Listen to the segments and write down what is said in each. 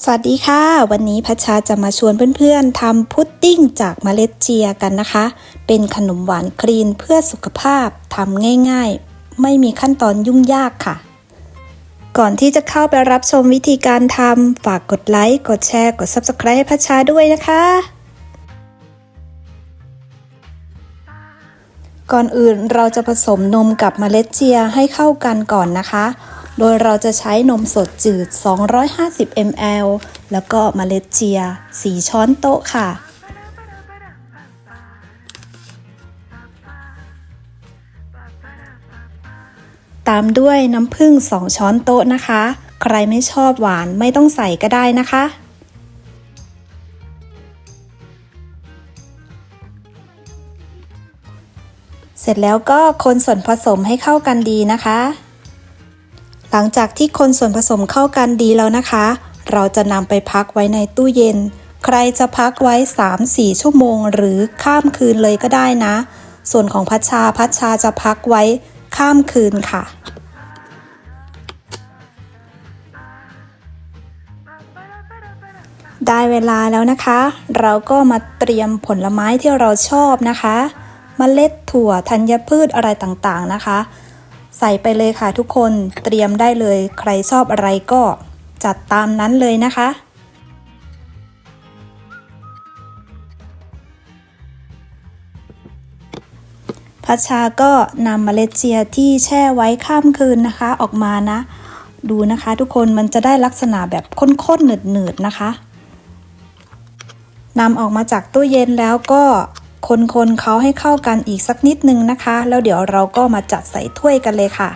สวัสดีค่ะ วันนี้พัชชาจะมาชวนเพื่อนๆทำพุดดิ้งจากเมล็ดเจียกันนะคะ เป็นขนมหวานคลีนเพื่อสุขภาพทำง่ายๆ ไม่มีขั้นตอนยุ่งยากค่ะ ก่อนที่จะเข้าไปรับชมวิธีการทำฝากกดไลค์ กดแชร์ กด Subscribe ให้พัชชาด้วยนะคะ ก่อนอื่นเราจะผสมนมกับเมล็ดเจียให้เข้ากันก่อนนะคะ โดยเราจะใช้นมสดจืด 250 ml แล้วก็เมล็ดเจีย 4 ช้อนโต๊ะค่ะ ตามด้วยน้ำผึ้ง 2 ช้อนโต๊ะนะคะ ใครไม่ชอบหวานไม่ต้องใส่ก็ได้นะคะเสร็จแล้วก็คนส่วนผสมให้เข้ากันดีนะคะ หลังจากที่คนส่วนผสมเข้ากันดีแล้วนะคะ เราจะนำไปพักไว้ในตู้เย็น ใครจะพักไว้ 3-4 ชั่วโมง หรือข้ามคืนเลยก็ได้นะ ส่วนของพัชชาพัชชาจะพักไว้ข้ามคืนค่ะได้เวลาแล้วนะคะ เราก็มาเตรียมผลไม้ที่เราชอบนะคะมเมล็ดถั่วธัญพืชอะไรต่างๆนะคะ ใส่ไปเลยค่ะทุกคนเตรียมได้เลย ใครชอบอะไรก็จัดตามนั้นเลยนะคะพัชชาก็นำเมล็ดเจียที่แช่ไว้ข้ามคืนนะคะ ออกมานะ ดูนะคะทุกคนมันจะได้ลักษณะแบบข้นๆหนืดๆนะคะนำออกมาจากตู้เย็นแล้วก็ คนๆเขาให้เข้ากันอีกสักนิดนึงนะคะ แล้วเดี๋ยวเราก็มาจัดใส่ถ้วยกันเลยค่ะ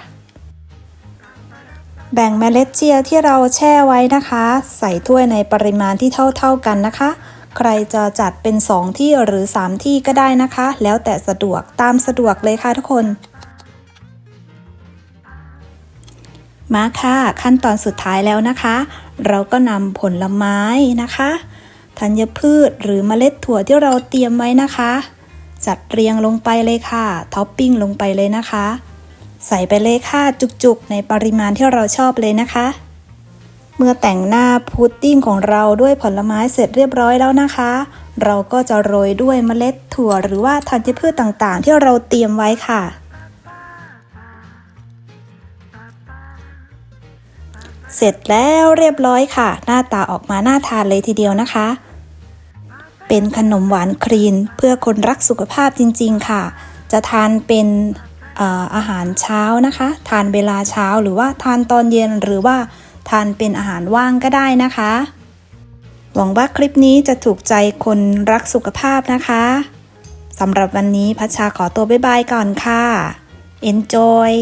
แบ่งเมล็ดเจียที่เราแช่ไว้นะคะ ใส่ถ้วยในปริมาณที่เท่าๆกันนะคะ ใครจะจัดเป็น 2 ที่หรือ 3 ที่ก็ได้นะคะ แล้วแต่สะดวกตามสะดวกเลยค่ะทุกคนมาค่ะ ขั้นตอนสุดท้ายแล้วนะคะ เราก็นำผลไม้นะคะ ธัญพืชหรือเมล็ดถั่วที่เราเตรียมไว้นะคะ จัดเรียงลงไปเลยค่ะ ท็อปปิ้งลงไปเลยนะคะ ใส่ไปเลยค่ะจุกๆ ในปริมาณที่เราชอบเลยนะคะ เมื่อแต่งหน้าพุดดิ้งของเราด้วยผลไม้เสร็จเรียบร้อยแล้วนะคะ เราก็จะโรยด้วยเมล็ดถั่วหรือว่าธัญพืชต่างๆ ที่เราเตรียมไว้ค่ะเสร็จแล้วเรียบร้อยค่ะ หน้าตาออกมาน่าทานเลยทีเดียวนะคะ เป็นขนมหวานครีน เพื่อคนรักสุขภาพจริง ๆ ค่ะ จะทานเป็นอาหารเช้านะคะ ทานเวลาเช้าหรือว่าทานตอนเย็นหรือว่าทานเป็นอาหารว่างก็ได้นะคะ หวังว่าคลิปนี้จะถูกใจคนรักสุขภาพนะคะสำหรับวันนี้พัชชาขอตัวบ๊ายบายก่อนค่ะ Enjoy